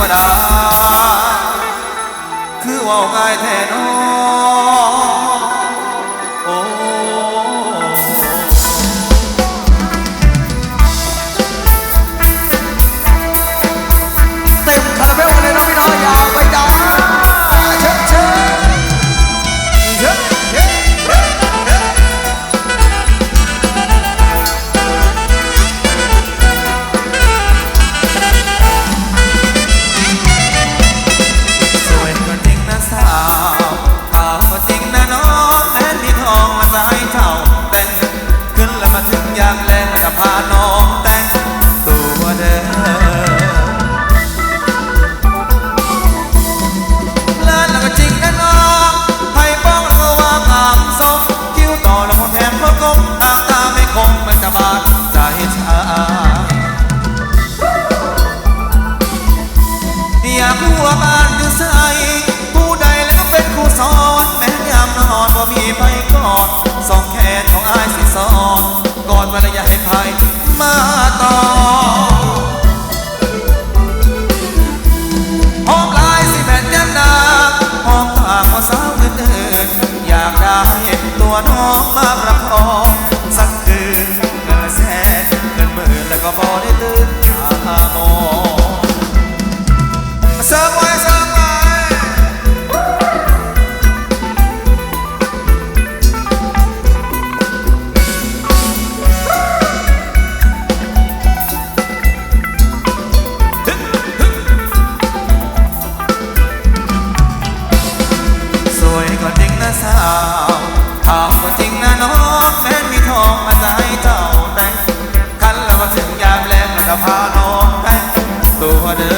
วดา คือว่าง่ายแท้นอ พาน้องแต่งตัวเดิมเลิศแล้วก็จริงนะน้องไทยป้องแล้วก็วางอ่างทรงคิ้วต่อลงแถมเขากงตาตาไม่คงมันจะบาดใจชาอยากหัวบ้านคืใสผู้ใดแล้วเป็นครูสอนแม้ยามนอนก็มีไปกอดสอง จริงนะน้องแฟนมีทองมาศัยเจ้าได้คันแล้วก็ถึงยามแรงแล้วพาน้องได้ตัวเดิม